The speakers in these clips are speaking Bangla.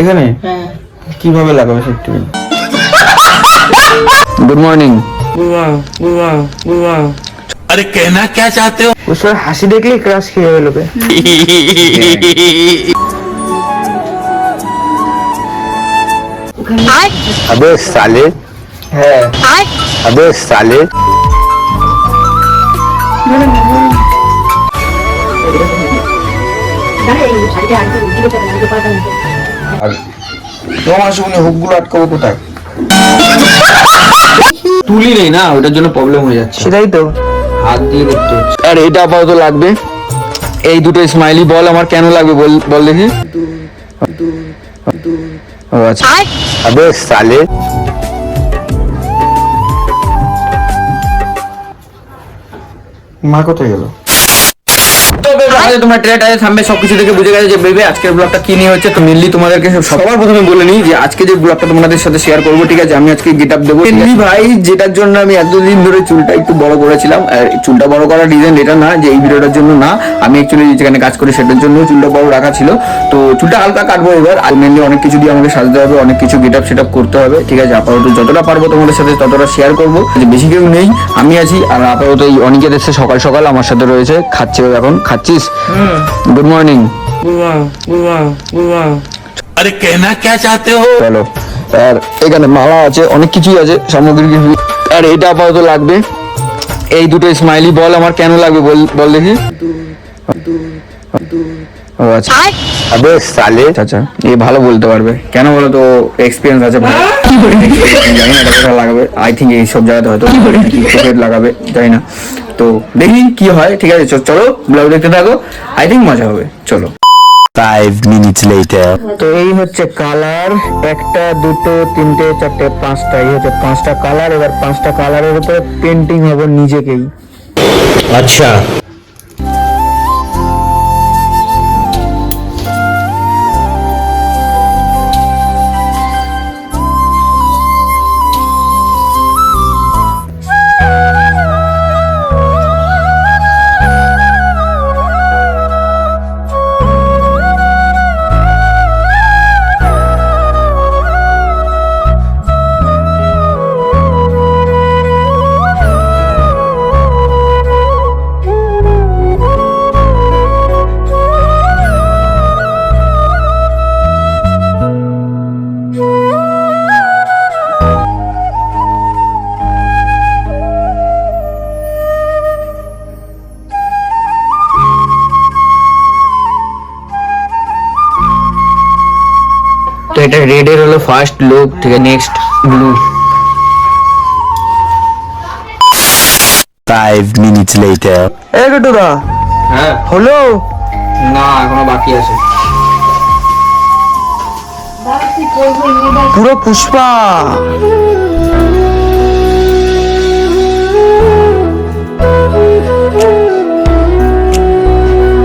এখানে হ্যাঁ কিভাবে লাগাবে সেফটি গুড মর্নিং अरे कहना क्या चाहते हो পুষ্পার হাসি দেখলেই ক্রাশ খেয়ে যাবে লোকে अबे साले হ্যাঁ अबे साले আর তোমার শুনে হুকগুলো আটকাবো কোথায়? তুলি নেই না ওটার জন্য প্রবলেম হয়ে যাচ্ছে। সেটাই তো। হাত দিয়ে করতে হচ্ছে। আর এটা আপাতত লাগবে। এই দুটো স্মাইলি বল আমার কেন লাগবে বল বল দেখি। ও আচ্ছা। আবে সালে। মা কোথায় গেল? তোমরা ট্রেট আছে সামনে সবকিছু থেকে বুঝে গেছে যে বেবে আজকের ব্লগটা কি নিয়ে হচ্ছে? তো মেনলি তোমাদেরকে সবার প্রথমে বলে নিই যে আজকে যে ব্লগটা তোমাদের সাথে শেয়ার করব ঠিক আছে? আমি আজকে গেট আপ দেবো ভাই যেটার জন্য আমি এতদিন ধরে চুলটা একটু বড় করেছিলাম আর চুলটা বড় করার রিজন এটা না যে এই ভিডিওটার জন্য না আমি অ্যাকচুয়ালি যেখানে কাজ করি সেটার জন্য চুলটা বড় রাখা ছিল। তো চুলটা হালকা কাটবো এবার আর মেনলি অনেক কিছু দিয়ে আমাকে সাজতে হবে অনেক কিছু গেট আপ সেট করতে হবে ঠিক আছে? আপাতত যতটা পারব তোমাদের সাথে ততটা শেয়ার করব। বেশি কেউ নেই আমি আছি আর আপাতত এই অনিকেত এসে সকাল সকাল আমার সাথে রয়েছে খাচ্ছে এখন মাচিস গুড মর্নিং আরে কেনা কে চাতে হো চলো আর এখানে মালা আছে অনেক কিছুই আছে সামগ্রী আর এটা আপাতত লাগবে। এই দুটো স্মাইলি বল আমার কেন লাগবে বল বল দেখি। আচ্ছা। আবে সালে। আচ্ছা, আচ্ছা। ভালো বলতে পারবে। কেন বলো তো এক্সপিরিয়েন্স আছে ভালো। আই থিঙ্ক এই জায়গাতে হয়তো লাগাবে তাই তো দেখি কি হয় ঠিক আছে চলো ব্লগ দেখতে থাকো আই থিঙ্ক মজা হবে চলো। তো এই হচ্ছে কালার একটা দুটো তিনটে চারটে পাঁচটা এই হচ্ছে পাঁচটা কালার এবার পাঁচটা কালারের উপরে পেন্টিং হবে নিজেকেই। আচ্ছা। এটা রেড এর হলো ফার্স্ট লুক ঠিক আছে next blue Five minutes later এই টুটুদা হ্যাঁ। হলো? না এখনও বাকি আছে। পুরো পুষ্পা।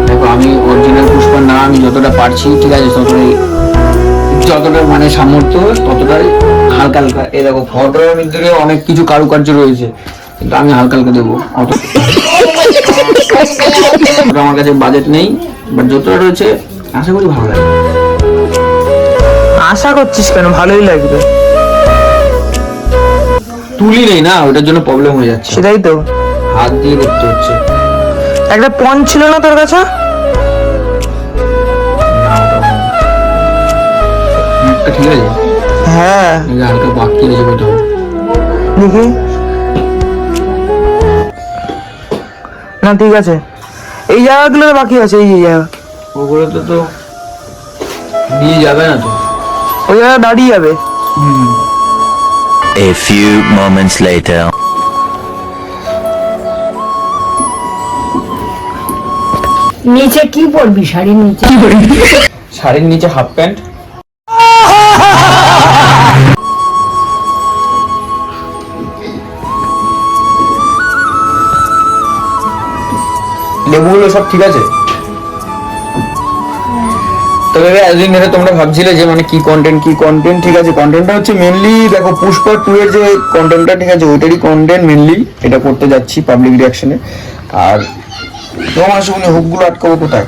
দেখো আমি অরিজিনাল পুষ্পার না আমি যতটা পারছি ঠিক আছে ততটাই যতটা মানে সামর্থ্য ততটাই হালকা হালকা। এই দেখো ফটোর ভিতরে অনেক কিছু কারুকার্য রয়েছে কিন্তু আমি হালকা হালকা দেবো। অত আমার কাছে বাজেট নেই বাট যতটা রয়েছে আশা করি ভালো লাগে আশা করছিস কেন? ভালোই লাগবে। তুলি নেই না ওটার জন্য প্রবলেম হয়ে যাচ্ছে। সেটাই তো। হাত দিয়ে করতে হচ্ছে। একটা পন ছিল না তোর কাছে? মুখটা ঠিক আছে? হ্যাঁ। হালকা বাকি আছে কোথাও দেখি না ঠিক আছে। এই জায়গাগুলো বাকি আছে এই জায়গা। ওগুলোতে তো নিয়ে যাবে না তো। ওই জায়গা দাঁড়িয়ে যাবে। A few moments later নিচে কি পরবি শাড়ির নিচে? শাড়ির নিচে হাফ প্যান্ট লেবুগুলো সব ঠিক আছে তবে এতদিন ধরে তোমরা ভাবছিলে যে মানে কি কন্টেন্ট কি কন্টেন্ট ঠিক আছে কন্টেন্টটা হচ্ছে মেনলি দেখো পুষ্পা টু এর যে কন্টেন্টটা ঠিক আছে ওইটারই কন্টেন্ট মেনলি এটা করতে যাচ্ছি পাবলিক রিয়াকশনে আর তোমার সঙ্গে হুকগুলো আটকাবো কোথায়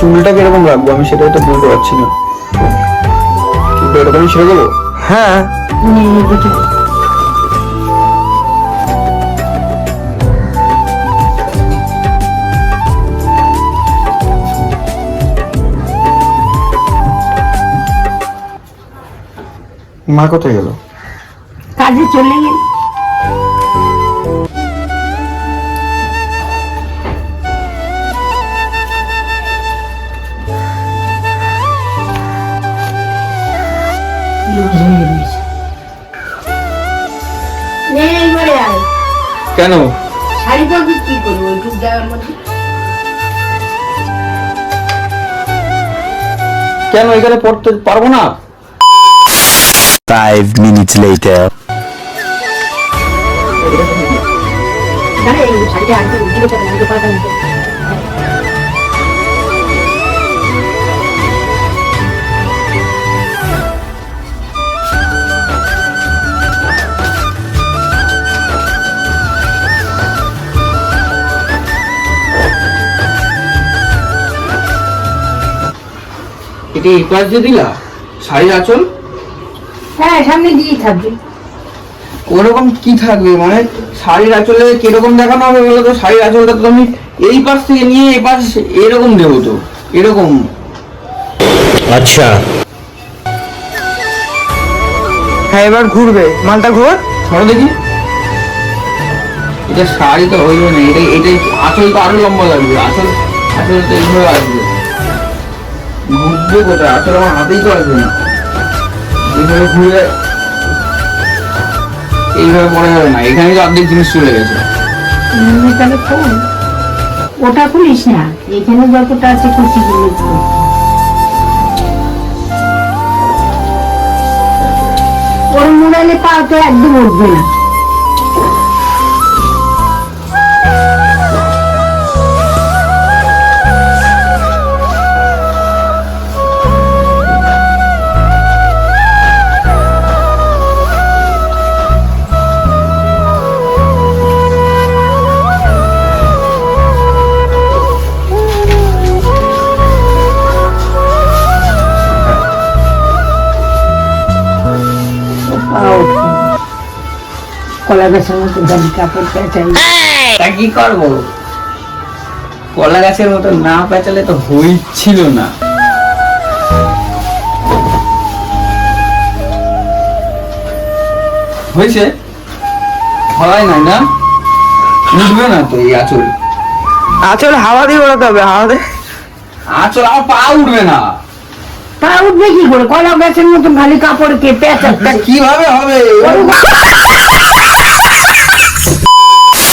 চুলটা কীরকম রাখব? আমি সেটাই তো বুঝতে পারছি না। চুলটা এরকমই ছেড়ে দেবো? হ্যাঁ। মা কোথায় গেল? কাজে চলে গেল। কেন? শাড়ি পরবি কি করব ওইটুক জায়গার মধ্যে। কেন এখানে পড়তে পারব না? Five minutes later. দাঁড়া শাড়িটা আনতে এটা এই পাশ দিয়ে দিলা? শাড়ির আচল? হ্যাঁ সামনে দিয়েই থাকবে। ওরকম কি থাকবে? মানে শাড়ির আঁচলে কীরকম দেখানো হবে বলো তো? শাড়ির আঁচলটা তো আমি এই পাশ থেকে নিয়ে এই পাশ এরকম দেবো তো। এরকম। আচ্ছা। হ্যাঁ এবার ঘুরবে। মালটা ঘুর। ধরো দেখি। এটা শাড়ি তো হইবে না। এটা এটা আঁচল তো আরও লম্বা লাগবে। আঁচল আঁচল তো এইভাবে আসবে। ঘুরবে কোথায়? আঁচল আমার হাতেই তো আসবে না। এইভাবে ঘুরে এইভাবে না। এখানে তো অর্ধেক জিনিস চলে গেছে। তাহলে ওটা খুলিস না। এখানে যতটা আছে খোল ওর মোবাইলে পা তো একদম উঠবে না। কলা গাছের মতো দামি কাপড় পেঁচাই। তা কি করব? কলা গাছের মতো না পেঁচালে তো হইছিল না। হয়েছে হয় নাই না? উঠবে না তো এই আঁচল। আচল হাওয়া দিয়ে ওড়াতে হবে হাওয়া দিয়ে। আঁচল আর পা উঠবে না। পা উঠবে কি করে? কলা গাছের মতো খালি কাপড় কে পেঁচা কীভাবে হবে?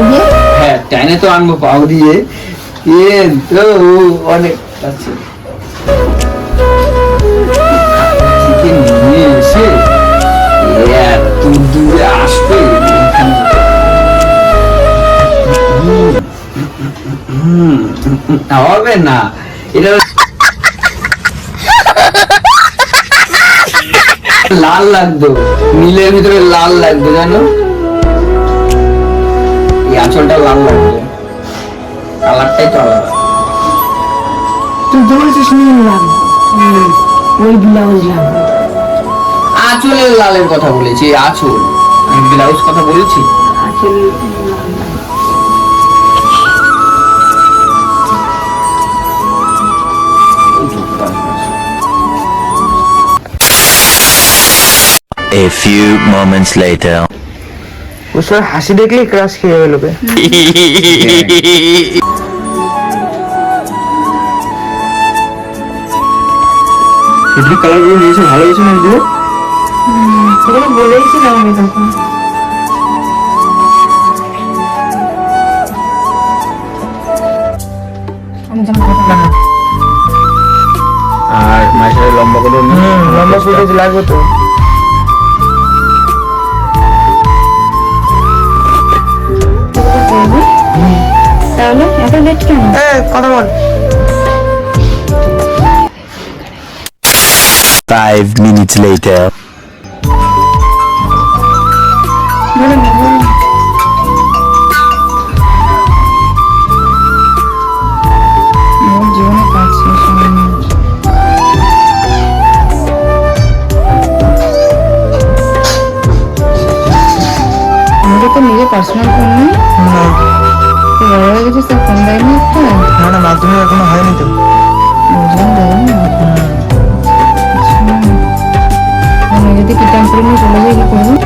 দিয়ে? হ্যাঁ তো আনব, পাও দিয়ে। অনেক আছে। হবে না। এটা লাল লাগতো। নীলের ভিতরে লাল লাগতো, জানো? এই আঁচলটা লাল লাগবে কালারটাই তো আলাদা। তুই তো বলছিস নীল হুম, ওই ব্লাউজ লাগবে আঁচলের লালের কথা বলেছি আঁচল। আমি ব্লাউজ কথা বলছি? A few moments later. বুঝতে হাসি দেখলেই ক্রাশ খেয়ে গেল বে সিদ্দিক কালারগুলো নিয়েছে ভালো হয়েছে না দিদি সেগুলো বলেইছিলাম আমি তখন। আমি যেন কথা না আর মাসের লম্বা করে হুম লম্বা ফুটেজ লাগবে তো। করব। তাহলে এত লেট কেন কথা বল। Five minutes later. না তোর ফোন দেয়নি একটা না না মাধ্যমিক এখনও হয়নি তো। জন্য দেয়নি আচ্ছা। আমি যদি কিটাম করে নিয়ে চলে যাই কি করব?